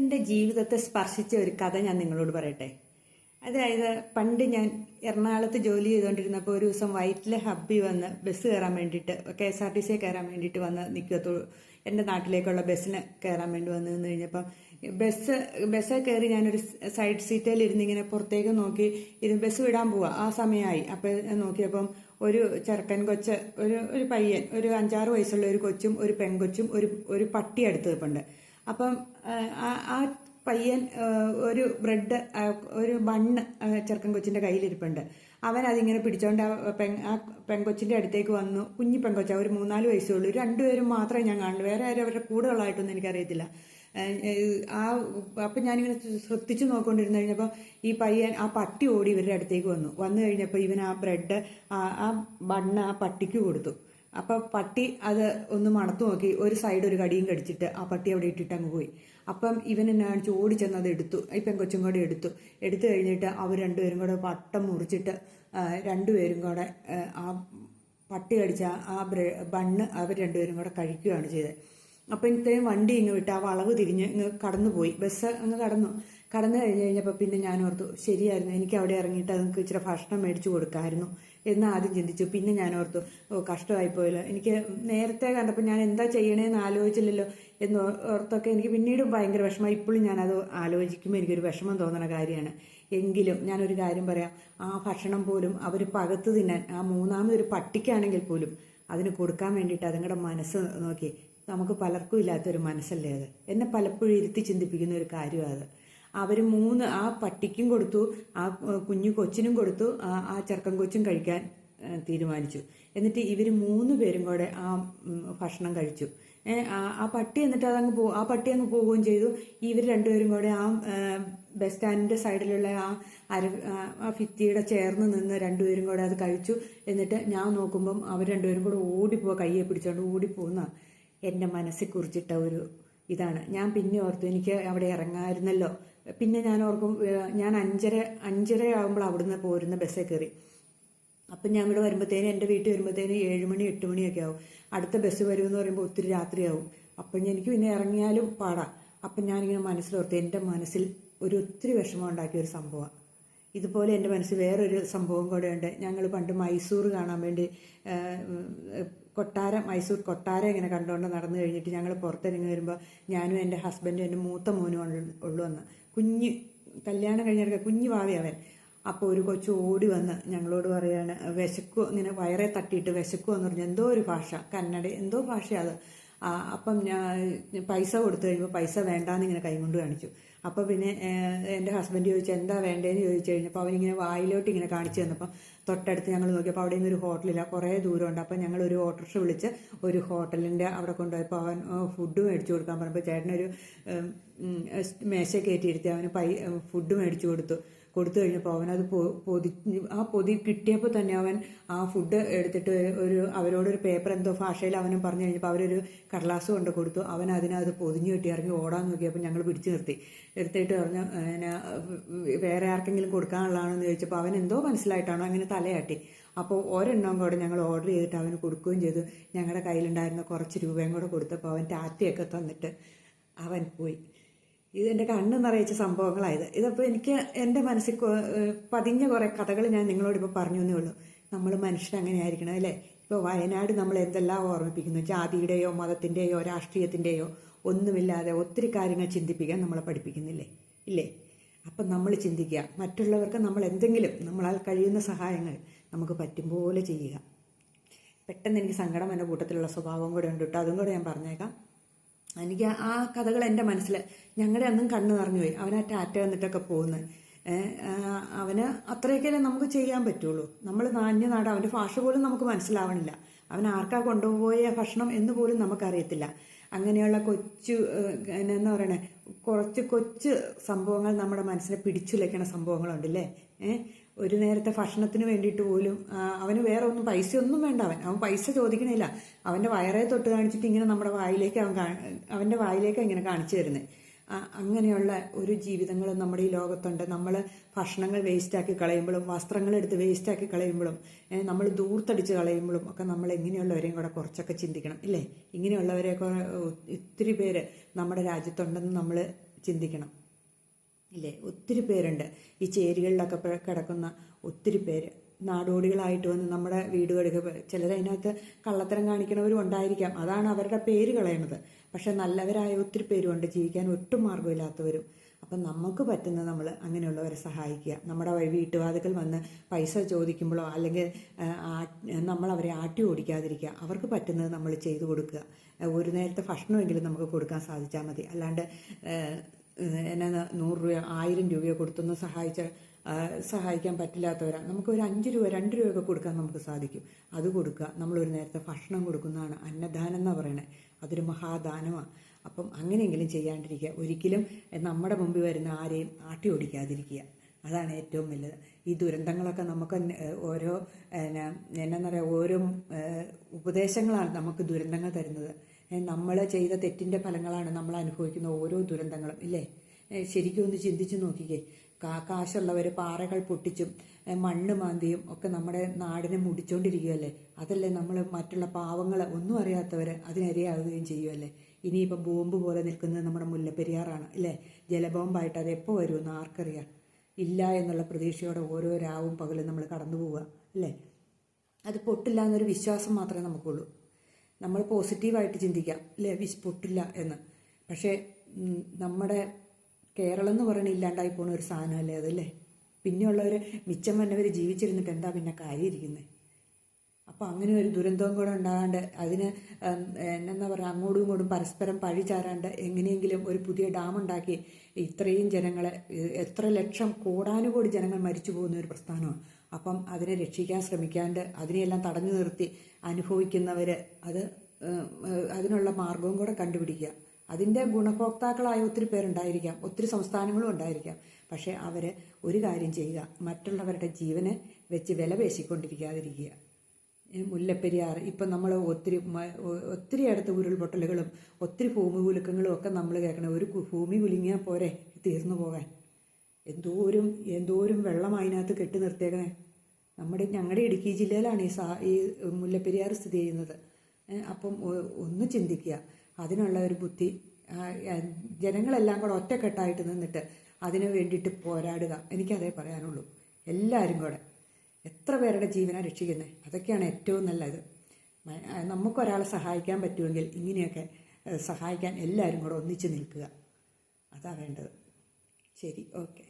എന്റെ ജീവിതത്തെ സ്പർശിച്ച ഒരു കഥ ഞാൻ നിങ്ങളോട് പറയട്ടെ? അതായത് പണ്ട് ഞാൻ എറണാകുളത്ത് ജോലി ചെയ്തുകൊണ്ടിരുന്നപ്പോൾ ഒരു ദിവസം വൈറ്റിലെ ഹബ്ബി വന്ന് ബസ് കയറാൻ വേണ്ടിയിട്ട് K S R T C കയറാൻ വേണ്ടിയിട്ട് വന്ന് നിൽക്കത്തുള്ളൂ എന്റെ നാട്ടിലേക്കുള്ള ബസ്സിന് കയറാൻ വേണ്ടി വന്നു നിന്ന് കഴിഞ്ഞപ്പം ബസ് ബസ്സിൽ കയറി ഞാനൊരു സൈഡ് സീറ്റിൽ ഇരുന്ന് ഇങ്ങനെ പുറത്തേക്ക് നോക്കി ഇത് ബസ് വിടാൻ പോവാ. ആ സമയമായി അപ്പോൾ നോക്കിയപ്പം ഒരു ചെറുക്കൻ കൊച്ച് ഒരു ഒരു പയ്യൻ ഒരു അഞ്ചാറ് വയസ്സുള്ള ഒരു കൊച്ചും ഒരു പെൺകൊച്ചും ഒരു ഒരു പട്ടി അടുത്ത് നിൽപ്പുണ്ട് അപ്പം ആ പയ്യൻ ഒരു ബ്രെഡ് ഒരു ബണ്ണ് ചെറുക്കൻ കൊച്ചിന്റെ കയ്യിലിരിപ്പുണ്ട്. അവൻ അതിങ്ങനെ പിടിച്ചോണ്ട് ആ പെൺ ആ പെൺകൊച്ചിന്റെ അടുത്തേക്ക് വന്നു. കുഞ്ഞി പെൺകൊച്ച ഒരു മൂന്നാൽ വയസ്സേ ഉള്ളൂ. രണ്ടുപേരും മാത്രമേ ഞാൻ കാണുള്ളൂ. വേറെ ആരും അവരുടെ കൂടെ കൂടുതലായിട്ടൊന്നും എനിക്കറിയത്തില്ല. ആ, അപ്പം ഞാനിങ്ങനെ ശ്രദ്ധിച്ചു നോക്കിക്കൊണ്ടിരുന്ന് കഴിഞ്ഞപ്പോൾ ഈ പയ്യൻ ആ പട്ടി ഓടി ഇവരുടെ അടുത്തേക്ക് വന്നു. വന്നു കഴിഞ്ഞപ്പോൾ ഇവൻ ആ ബ്രെഡ് ആ ആ ബണ്ണ് ആ പട്ടിക്ക് കൊടുത്തു. അപ്പൊ പട്ടി അത് ഒന്ന് മണത്തു നോക്കി ഒരു സൈഡ് ഒരു കടിയും കടിച്ചിട്ട് ആ പട്ടി അവിടെ ഇട്ടിട്ട് അങ്ങ് പോയി. അപ്പം ഇവൻ എന്നെ കാണിച്ച് ഓടിച്ചെന്ന് അത് എടുത്തു. ഈ പെങ്കൊച്ചും കൂടെ എടുത്തു. എടുത്തു കഴിഞ്ഞിട്ട് അവർ രണ്ടുപേരും കൂടെ പട്ടം മുറിച്ചിട്ട് രണ്ടുപേരും കൂടെ ആ, പട്ടി കടിച്ച ആ ബണ്ണ് അവർ രണ്ടുപേരും കൂടെ കഴിക്കുകയാണ് ചെയ്തത്. അപ്പം ഇത്രയും വണ്ടി ഇങ്ങ് വിട്ട് ആ വളവ് തിരിഞ്ഞ് ഇങ്ങ് കടന്നു പോയി ബസ് അങ്ങ് കടന്നു. കടന്നു കഴിഞ്ഞ് കഴിഞ്ഞപ്പോൾ പിന്നെ ഞാൻ ഓർത്തു ശരിയായിരുന്നു. എനിക്ക് അവിടെ ഇറങ്ങിയിട്ട് അതുങ്ങൾക്ക് ഇച്ചിരി ഭക്ഷണം മേടിച്ചു കൊടുക്കാമായിരുന്നു എന്ന് ആദ്യം ചിന്തിച്ചു. പിന്നെ ഞാൻ ഓർത്തു ഓ കഷ്ടമായി പോയല്ലോ. എനിക്ക് നേരത്തെ കണ്ടപ്പോൾ ഞാൻ എന്താ ചെയ്യണേന്ന് ആലോചിച്ചില്ലല്ലോ. എന്ന് ഓർത്തൊക്കെ എനിക്ക് പിന്നീടും ഭയങ്കര വിഷമം ഇപ്പോഴും ഞാനത് ആലോചിക്കുമ്പോൾ എനിക്കൊരു വിഷമം തോന്നുന്ന കാര്യമാണ്. എങ്കിലും ഞാനൊരു കാര്യം പറയാം. ആ ഭക്ഷണം പോലും അവർ പകത്ത് തിന്നാൻ ആ മൂന്നാമതൊരു പട്ടിക്കാണെങ്കിൽ പോലും അതിന് കൊടുക്കാൻ വേണ്ടിയിട്ട് അതുങ്ങളുടെ മനസ്സ് നോക്കി നമുക്ക് പലർക്കും ഇല്ലാത്തൊരു മനസ്സല്ലേ അത്? എന്നെ പലപ്പോഴും ഇരുത്തി ചിന്തിപ്പിക്കുന്ന ഒരു കാര്യമാണ് അത്. അവർ മൂന്ന് ആ പട്ടിക്കും കൊടുത്തു ആ കുഞ്ഞു കൊച്ചിനും കൊടുത്തു ആ ചെറുക്കൻ കൊച്ചും കഴിക്കാൻ തീരുമാനിച്ചു. എന്നിട്ട് ഇവർ മൂന്ന് പേരും കൂടെ ആ ഭക്ഷണം കഴിച്ചു. ആ- പട്ടി എന്നിട്ട് അതങ്ങ് പോ ആ പട്ടി അങ്ങ് പോവുകയും ചെയ്തു. ഇവർ രണ്ടുപേരും കൂടെ ആ ബസ് സ്റ്റാൻഡിന്റെ സൈഡിലുള്ള ആ അര ആ- ഭിത്തിയുടെ ചേർന്ന് നിന്ന് രണ്ടുപേരും കൂടെ അത് കഴിച്ചു. എന്നിട്ട് ഞാൻ നോക്കുമ്പം അവർ രണ്ടുപേരും കൂടെ ഓടിപ്പോവാ കയ്യെ പിടിച്ചോണ്ട് ഓടിപ്പോകുന്ന എന്റെ മനസ്സിൽ കുറിച്ചിട്ട ഒരു ഇതാണ്. ഞാൻ പിന്നെ ഓർത്തു എനിക്ക് അവിടെ ഇറങ്ങാമായിരുന്നല്ലോ പിന്നെ ഞാൻ ഓർക്കും ഞാൻ അഞ്ചര അഞ്ചര ആകുമ്പോൾ അവിടുന്ന് പോരുന്ന ബസ്സേ കയറി. അപ്പം ഞാൻ ഇവിടെ വരുമ്പോഴത്തേനും എന്റെ വീട്ടിൽ വരുമ്പോഴത്തേനും ഏഴ് മണി എട്ട് മണിയൊക്കെ ആവും. അടുത്ത ബസ് വരുമെന്ന് പറയുമ്പോൾ ഒത്തിരി രാത്രിയാവും. അപ്പം എനിക്ക് പിന്നെ ഇറങ്ങിയാലും പാടാം. അപ്പം ഞാനിങ്ങനെ മനസ്സിലോർത്ത് എന്റെ മനസ്സിൽ ഒരു ഒത്തിരി വിഷമം ഉണ്ടാക്കിയ ഒരു സംഭവമാണ് ഇതുപോലെ എന്റെ മനസ്സിൽ വേറൊരു സംഭവം കൂടെ ഉണ്ട് ഞങ്ങൾ പണ്ട് മൈസൂർ കാണാൻ വേണ്ടി കൊട്ടാരം മൈസൂർ കൊട്ടാരം ഇങ്ങനെ കണ്ടുകൊണ്ട് നടന്നു കഴിഞ്ഞിട്ട് ഞങ്ങൾ പുറത്തിറങ്ങി വരുമ്പോൾ ഞാനും എന്റെ ഹസ്ബൻഡും എന്റെ മൂത്ത മോനും ഉള്ളു- വന്ന് കുഞ്ഞ് കല്യാണം കഴിഞ്ഞിടക്കുക കുഞ്ഞു ഭാവി അവൻ. അപ്പോൾ ഒരു കൊച്ചു ഓടി വന്ന് ഞങ്ങളോട് പറയാണ് വിശക്കു ഇങ്ങനെ വയറെ തട്ടിയിട്ട് വിശക്കു എന്ന് പറഞ്ഞു എന്തോ ഒരു ഭാഷ കന്നഡ എന്തോ ഭാഷയാണ് അത്. അപ്പം ഞാൻ പൈസ കൊടുത്തു കഴിയുമ്പോൾ പൈസ വേണ്ടാന്ന് ഇങ്ങനെ കൈകൊണ്ട് കാണിച്ചു. അപ്പോൾ പിന്നെ എന്റെ ഹസ്ബൻഡ് ചോദിച്ചു എന്താ വേണ്ടതെന്ന് ചോദിച്ചു കഴിഞ്ഞപ്പോൾ അവനിങ്ങനെ വായിലോട്ട് ഇങ്ങനെ കാണിച്ചു തന്നപ്പം തൊട്ടടുത്ത് ഞങ്ങൾ നോക്കിയപ്പോൾ അവിടെ നിന്നൊരു ഹോട്ടലില്ല കുറേ ദൂരമുണ്ട്. അപ്പം ഞങ്ങൾ ഒരു ഓട്ടോറിക്ഷ വിളിച്ച് ഒരു ഹോട്ടലിന്റെ അവിടെ കൊണ്ടുപോയപ്പോൾ അവൻ ഫുഡ് മേടിച്ചു കൊടുക്കാൻ പറഞ്ഞപ്പോൾ ചേട്ടനൊരു മേശ കയറ്റിയിരുത്തി. അവന് പൈ ഫുഡ് മേടിച്ചു കൊടുത്തു. കൊടുത്തു കഴിഞ്ഞപ്പോൾ അവൻ അത് പൊതി ആ പൊതി കിട്ടിയപ്പോൾ തന്നെ അവൻ ആ ഫുഡ് എടുത്തിട്ട് ഒരു അവരോടൊരു പേപ്പർ എന്തോ ഭാഷയിൽ അവനും പറഞ്ഞു കഴിഞ്ഞപ്പോൾ അവരൊരു കടലാസ് കൊണ്ട് കൊടുത്തു. അവൻ അതിനത് പൊതിഞ്ഞു കിട്ടി. ഇറങ്ങി ഓടാൻ നോക്കിയപ്പോൾ ഞങ്ങൾ പിടിച്ചു നിർത്തി. എടുത്തിട്ട് പറഞ്ഞു വേറെ ആർക്കെങ്കിലും കൊടുക്കാനുള്ളതാണെന്ന് ചോദിച്ചപ്പോൾ അവൻ എന്തോ മനസ്സിലായിട്ടാണോ അങ്ങനെ തലയാട്ടി. അപ്പോൾ ഒരെണ്ണം കൂടെ ഞങ്ങൾ ഓർഡർ ചെയ്തിട്ട് അവന് കൊടുക്കുകയും ചെയ്തു. ഞങ്ങളുടെ കയ്യിലുണ്ടായിരുന്ന കുറച്ച് രൂപയും കൂടെ കൊടുത്തപ്പോൾ അവൻ ടാറ്റയൊക്കെ തന്നിട്ട് അവൻ പോയി. ഇത് എന്റെ കണ്ണ് നിറയിച്ച സംഭവങ്ങളായത്. ഇതപ്പോൾ എനിക്ക് എന്റെ മനസ്സിൽ പതിഞ്ഞ കുറേ കഥകൾ ഞാൻ നിങ്ങളോടിപ്പോൾ പറഞ്ഞു എന്നേ ഉള്ളൂ. നമ്മൾ മനുഷ്യൻ അങ്ങനെയായിരിക്കണം അല്ലേ? ഇപ്പോൾ വയനാട് നമ്മൾ എന്തെല്ലാം ഓർമ്മിപ്പിക്കുന്നു? ജാതിയുടെയോ മതത്തിന്റെയോ രാഷ്ട്രീയത്തിന്റെയോ ഒന്നുമില്ലാതെ ഒത്തിരി കാര്യങ്ങൾ ചിന്തിപ്പിക്കാൻ നമ്മളെ പഠിപ്പിക്കുന്നില്ലേ? ഇല്ലേ? അപ്പം നമ്മൾ ചിന്തിക്കുക. മറ്റുള്ളവർക്ക് നമ്മൾ എന്തെങ്കിലും നമ്മളാൽ കഴിയുന്ന സഹായങ്ങൾ നമുക്ക് പറ്റും പോലെ ചെയ്യുക. പെട്ടെന്ന് എനിക്ക് സങ്കടം എന്റെ കൂട്ടത്തിലുള്ള സ്വഭാവം കൂടെ ഉണ്ട് കേട്ടോ അതും കൂടെ ഞാൻ പറഞ്ഞേക്കാം. എനിക്ക് ആ കഥകൾ എന്റെ മനസ്സിൽ ഞങ്ങളുടെ അന്നും കണ്ണു നിറഞ്ഞു പോയി. അവനാ ടാറ്റ വന്നിട്ടൊക്കെ പോകുന്നത് അവന് അത്രയൊക്കെ നമുക്ക് ചെയ്യാൻ പറ്റുള്ളൂ. നമ്മൾ നാണ്യനാട് അവന്റെ ഭാഷ പോലും നമുക്ക് മനസ്സിലാവണില്ല. അവൻ ആർക്കാ കൊണ്ടുപോയ ഭക്ഷണം എന്ന് പോലും നമുക്കറിയത്തില്ല. അങ്ങനെയുള്ള കൊച്ചു എന്താ പറയണേ കുറച്ച് കൊച്ചു സംഭവങ്ങൾ നമ്മുടെ മനസ്സിനെ പിടിച്ചുലയ്ക്കണ സംഭവങ്ങളുണ്ടല്ലേ? ഏഹ് ഒരു നേരത്തെ ഭക്ഷണത്തിന് വേണ്ടിയിട്ട് പോലും അവന് വേറെ ഒന്നും പൈസ ഒന്നും വേണ്ട അവൻ. അവൻ പൈസ ചോദിക്കണില്ല. അവന്റെ വയറെ തൊട്ട് കാണിച്ചിട്ട് ഇങ്ങനെ നമ്മുടെ വായിലേക്ക് അവൻ അവന്റെ വായിലേക്ക് ഇങ്ങനെ കാണിച്ചു തരുന്നത് അങ്ങനെയുള്ള ഒരു ജീവിതങ്ങൾ നമ്മുടെ ഈ ലോകത്തുണ്ട്. നമ്മൾ ഭക്ഷണങ്ങൾ വേസ്റ്റാക്കി കളയുമ്പോഴും വസ്ത്രങ്ങൾ എടുത്ത് വേസ്റ്റാക്കി കളയുമ്പോഴും നമ്മൾ ദൂർത്തടിച്ച് കളയുമ്പോഴും ഒക്കെ നമ്മൾ എങ്ങനെയുള്ളവരെയും കൂടെ കുറച്ചൊക്കെ ചിന്തിക്കണം ഇല്ലേ? ഇങ്ങനെയുള്ളവരെയൊക്കെ ഒത്തിരി പേര് നമ്മുടെ രാജ്യത്തുണ്ടെന്ന് നമ്മൾ ചിന്തിക്കണം. ഇല്ലേ? ഒത്തിരി പേരുണ്ട്. ഈ ചേരികളിലൊക്കെ കിടക്കുന്ന ഒത്തിരി പേര്. നാടോടികളായിട്ട് വന്ന് നമ്മുടെ വീടുകളിൽ ചിലരതിനകത്ത് കള്ളത്തരം കാണിക്കണവരും ഉണ്ടായിരിക്കാം. അതാണ് അവരുടെ പേര് കളയണത്. പക്ഷെ നല്ലവരായ ഒത്തിരി പേരുണ്ട്. ജീവിക്കാൻ ഒട്ടും മാർഗമില്ലാത്തവരും അപ്പം നമുക്ക് പറ്റുന്ന നമ്മൾ അങ്ങനെയുള്ളവരെ സഹായിക്കുക. നമ്മുടെ വഴി വീട്ടുവാതിക്കൽ വന്ന് പൈസ ചോദിക്കുമ്പോഴോ അല്ലെങ്കിൽ നമ്മൾ അവരെ ആട്ടി ഓടിക്കാതിരിക്കുക. അവർക്ക് പറ്റുന്നത് നമ്മൾ ചെയ്തു കൊടുക്കുക. ഒരു നേരത്തെ ഭക്ഷണമെങ്കിലും നമുക്ക് കൊടുക്കാൻ സാധിച്ചാൽ മതി. അല്ലാണ്ട് എന്നെ നൂറ് രൂപ ആയിരം രൂപയോ കൊടുത്തൊന്നും സഹായിച്ച സഹായിക്കാൻ പറ്റില്ലാത്തവരാണ് നമുക്ക് ഒരു അഞ്ച് രൂപ രണ്ട് രൂപയൊക്കെ കൊടുക്കാൻ നമുക്ക് സാധിക്കും. അത് കൊടുക്കുക. നമ്മൾ ഒരു നേരത്തെ ഭക്ഷണം കൊടുക്കുന്നതാണ് അന്നദാനം എന്നാണ് പറയണത് അതൊരു മഹാദാനമാണ് അപ്പം അങ്ങനെയെങ്കിലും ചെയ്യാണ്ടിരിക്കുക. ഒരിക്കലും നമ്മുടെ മുമ്പിൽ വരുന്ന ആരെയും ആട്ടി ഓടിക്കാതിരിക്കുക. അതാണ് ഏറ്റവും വലുത്. ഈ ദുരന്തങ്ങളൊക്കെ നമുക്ക് ഓരോ എന്നാ പറയുക ഓരോ ഉപദേശങ്ങളാണ് നമുക്ക് ദുരന്തങ്ങൾ തരുന്നത്. നമ്മൾ ചെയ്ത തെറ്റിന്റെ ഫലങ്ങളാണ് നമ്മൾ അനുഭവിക്കുന്ന ഓരോ ദുരന്തങ്ങളും ഇല്ലേ? ശരിക്കും ഒന്ന് ചിന്തിച്ചു നോക്കിക്കേ. കാ കാശുള്ളവർ പാറകൾ പൊട്ടിച്ചും മണ്ണ് മാന്തിയും ഒക്കെ നമ്മുടെ നാടിനെ മുടിച്ചുകൊണ്ടിരിക്കുകയല്ലേ അതല്ലേ നമ്മൾ മറ്റുള്ള പാവങ്ങൾ ഒന്നും അറിയാത്തവർ അതിനിരയാവുകയും ചെയ്യുമല്ലേ ഇനിയിപ്പോൾ ബോംബ് പോലെ നിൽക്കുന്നത് നമ്മുടെ മുല്ലപ്പെരിയാറാണ് അല്ലേ ജലബോംബായിട്ട് അത് എപ്പോൾ വരുമെന്ന് ആർക്കറിയാം? ഇല്ല എന്നുള്ള പ്രതീക്ഷയോടെ ഓരോ രാവും പകലും നമ്മൾ കടന്നു പോവുക അല്ലേ അത് പൊട്ടില്ല എന്നൊരു വിശ്വാസം മാത്രമേ നമുക്കുള്ളൂ. നമ്മൾ പോസിറ്റീവായിട്ട് ചിന്തിക്കാം. അല്ലേ വിശ് പൊട്ടില്ല എന്ന്. പക്ഷേ നമ്മുടെ കേരളം എന്ന് പറയണ ഇല്ലാണ്ടായി പോണ ഒരു സാധനമല്ലേ അതല്ലേ? പിന്നെയുള്ളവർ മിച്ചം വന്നവർ ജീവിച്ചിരുന്നിട്ട് എന്താ പിന്നെ കാര്യം ഇരിക്കുന്നത് അപ്പോൾ അങ്ങനെ ഒരു ദുരന്തവും കൂടെ ഉണ്ടാകാണ്ട് അതിന് എന്നാ പറയുക അങ്ങോട്ടും ഇങ്ങോട്ടും പരസ്പരം പഴി ചാരാണ്ട് എങ്ങനെയെങ്കിലും ഒരു പുതിയ ഡാം ഉണ്ടാക്കി ഇത്രയും ജനങ്ങളെ എത്ര ലക്ഷം കോടാനുകോടി ജനങ്ങൾ മരിച്ചു പോകുന്ന ഒരു പ്രസ്ഥാനമാണ്. അപ്പം അതിനെ രക്ഷിക്കാൻ ശ്രമിക്കാണ്ട് അതിനെയെല്ലാം തടഞ്ഞു നിർത്തി അനുഭവിക്കുന്നവർ അത് അതിനുള്ള മാർഗവും കൂടെ കണ്ടുപിടിക്കുക. അതിന്റെ ഗുണഭോക്താക്കളായ ഒത്തിരി പേരുണ്ടായിരിക്കാം ഒത്തിരി സംസ്ഥാനങ്ങളും ഉണ്ടായിരിക്കാം. പക്ഷേ അവർ ഒരു കാര്യം ചെയ്യുക മറ്റുള്ളവരുടെ ജീവനെ വെച്ച് വില പേശിക്കൊണ്ടിരിക്കാതിരിക്കുക മുല്ലപ്പെരിയാർ. ഇപ്പം നമ്മൾ ഒത്തിരി ഒത്തിരി അടുത്ത് ഉരുൾപൊട്ടലുകളും ഒത്തിരി ഭൂമി കുലുക്കങ്ങളും ഒക്കെ നമ്മൾ കേൾക്കണം. ഒരു ഭൂമി കുലുങ്ങിയാൽ പോരെ തീർന്നു പോകാൻ. എന്തോരും എന്തോരും വെള്ളം അതിനകത്ത് കെട്ടി നിർത്തിയേക്കണേ. നമ്മുടെ ഞങ്ങളുടെ ഇടുക്കി ജില്ലയിലാണ് ഈ സാ ഈ മുല്ലപ്പെരിയാർ സ്ഥിതി ചെയ്യുന്നത്. അപ്പം ഒന്ന് ചിന്തിക്കുക. അതിനുള്ള ഒരു ബുദ്ധി ജനങ്ങളെല്ലാം കൂടെ ഒറ്റക്കെട്ടായിട്ട് നിന്നിട്ട് അതിനു വേണ്ടിയിട്ട് പോരാടുക. എനിക്കതേ പറയാനുള്ളൂ. എല്ലാവരും കൂടെ. എത്ര പേരുടെ ജീവനാണ് രക്ഷിക്കുന്നത് അതൊക്കെയാണ് ഏറ്റവും നല്ലത്. നമുക്കൊരാളെ സഹായിക്കാൻ പറ്റുമെങ്കിൽ ഇങ്ങനെയൊക്കെ സഹായിക്കാൻ എല്ലാവരും കൂടെ ഒന്നിച്ച് നിൽക്കുക. അതാ വേണ്ടത്. ശരി ഓക്കെ.